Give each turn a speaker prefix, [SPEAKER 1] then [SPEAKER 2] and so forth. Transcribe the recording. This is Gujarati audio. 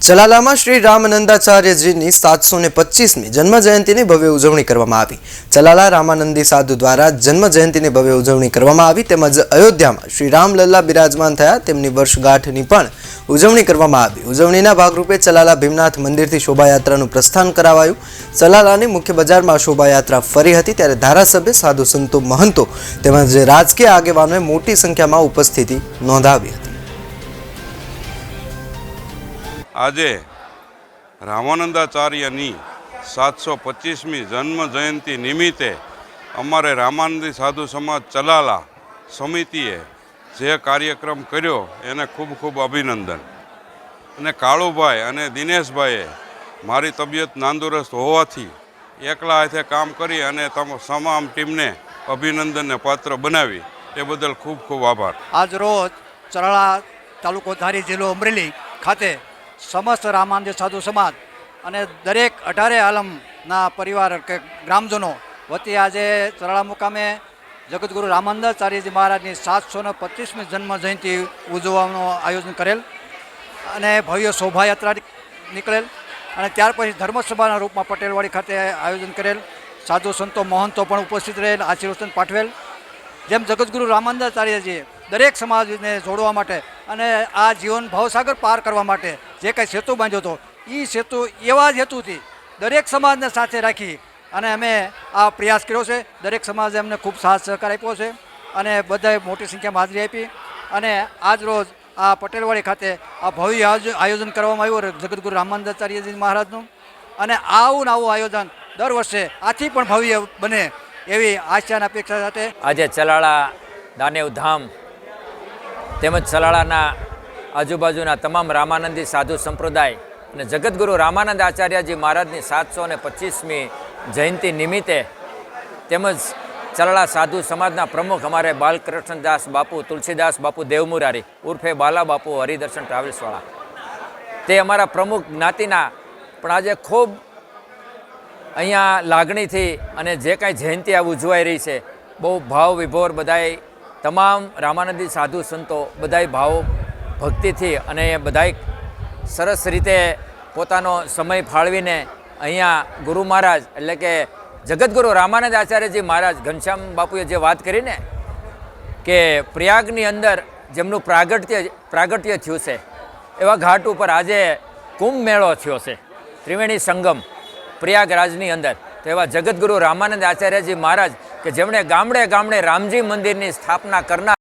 [SPEAKER 1] ચલાલામાં શ્રી રામાનંદાચાર્યજીની સાતસો ને પચીસમી જન્મ જયંતિની ભવ્ય ઉજવણી કરવામાં આવી. ચલાલા રામાનંદી સાધુ દ્વારા જન્મજયંતિની ભવ્ય ઉજવણી કરવામાં આવી તેમજ અયોધ્યામાં શ્રી રામલલ્લા બિરાજમાન થયા તેમની વર્ષગાંઠની પણ ઉજવણી કરવામાં આવી. ઉજવણીના ભાગરૂપે ચલાલા ભીમનાથ મંદિરથી શોભાયાત્રાનું પ્રસ્થાન કરાવાયું. ચલાલાની મુખ્ય બજારમાં શોભાયાત્રા ફરી હતી ત્યારે ધારાસભ્ય સાધુ સંતો મહંતો તેમજ રાજકીય આગેવાનોએ મોટી સંખ્યામાં ઉપસ્થિતિ નોંધાવી હતી.
[SPEAKER 2] આજે રામાનંદાચાર્યની સાતસો પચીસમી જન્મ જયંતિ નિમિત્તે અમારે રામાનંદી સાધુ સમાજ ચલાલા સમિતિએ જે કાર્યક્રમ કર્યો, એને ખૂબ ખૂબ અભિનંદન. અને કાળુભાઈ અને દિનેશભાઈએ મારી તબિયત નાંદુરસ્ત હોવાથી એકલા હાથે કામ કરી અને તમ તમામ ટીમને અભિનંદનને પાત્ર બનાવી. એ બદલ ખૂબ ખૂબ આભાર.
[SPEAKER 3] આજ રોજ ચરાળા તાલુકો ધારી જિલ્લો અમરેલી ખાતે સમસ્ત રામાનંદ સાધુ સમાજ અને દરેક અઢારે આલમના પરિવાર કે ગ્રામજનો વતી આજે ચરાળા મુકામે જગતગુરુ રામાનંદાચાર્યજી મહારાજની સાતસો ને પચીસમી જન્મ જયંતિ ઉજવવાનું આયોજન કરેલ અને ભવ્ય શોભાયાત્રા નીકળેલ અને ત્યાર પછી ધર્મસભાના રૂપમાં પટેલવાડી ખાતે આયોજન કરેલ. સાધુ સંતો મહંતો પણ ઉપસ્થિત રહેલ, આશીર્વચન પાઠવેલ. જેમ જગતગુરુ રામાનંદાચાર્યજીએ દરેક સમાજને જોડવા માટે અને આ જીવન ભાવસાગર પાર કરવા માટે જે કંઈ સેતુ બાંધ્યો હતો એ સેતુ એવા જ હેતુથી દરેક સમાજને સાથે રાખી અને અમે આ પ્રયાસ કર્યો છે. દરેક સમાજે અમને ખૂબ સાથ સહકાર આપ્યો છે અને બધાએ મોટી સંખ્યામાં હાજરી આપી અને આજ રોજ આ પટેલવાડી ખાતે આ ભવ્ય આયોજ- આયોજન કરવામાં આવ્યું જગતગુરુ રામાનંદાચાર્યજી મહારાજનું. અને આવું આવું આયોજન દર વર્ષે આથી પણ ભવ્ય બને એવી આશાના અપેક્ષા સાથે
[SPEAKER 4] આજે ચલાળા દાનેવ ધામ તેમજ ચલાળાના આજુબાજુના તમામ રામાનંદી સાધુ સંપ્રદાય અને જગતગુરુ રામાનંદ આચાર્યજી મહારાજની સાતસો ને પચીસમી જયંતિ નિમિત્તે તેમજ ચલાળા સાધુ સમાજના પ્રમુખ અમારે બાલકૃષ્ણદાસ બાપુ, તુલસીદાસ બાપુ દેવમુરારી, ઉર્ફે બાલા બાપુ હરિદર્શન ટ્રાવેલ્સવાળા તે અમારા પ્રમુખ જ્ઞાતિના, પણ આજે ખૂબ અહીંયા લાગણીથી અને જે કાંઈ જયંતિ આ ઉજવાઈ રહી છે, બહુ ભાવ વિભોર બધાય તમામ રામાનંદી સાધુ સંતો બધાય ભાવ ભક્તિથી અને બધાય સરસ રીતે પોતાનો સમય ફાળવીને અહીંયા ગુરુ મહારાજ, એટલે કે જગતગુરુ રામાનંદ આચાર્યજી મહારાજ, ઘનશ્યામ બાપુએ જે વાત કરીને કે પ્રયાગની અંદર જેમનું પ્રાગટ્ય પ્રાગટ્ય થયું છે, એવા ઘાટ ઉપર આજે કુંભ મેળો થયો છે, ત્રિવેણી સંગમ પ્રયાગરાજની અંદર. તો એવા જગતગુરુ રામાનંદ આચાર્યજી મહારાજ કે જેમણે ગામડે ગામડે રામજી મંદિરની સ્થાપના કરનાર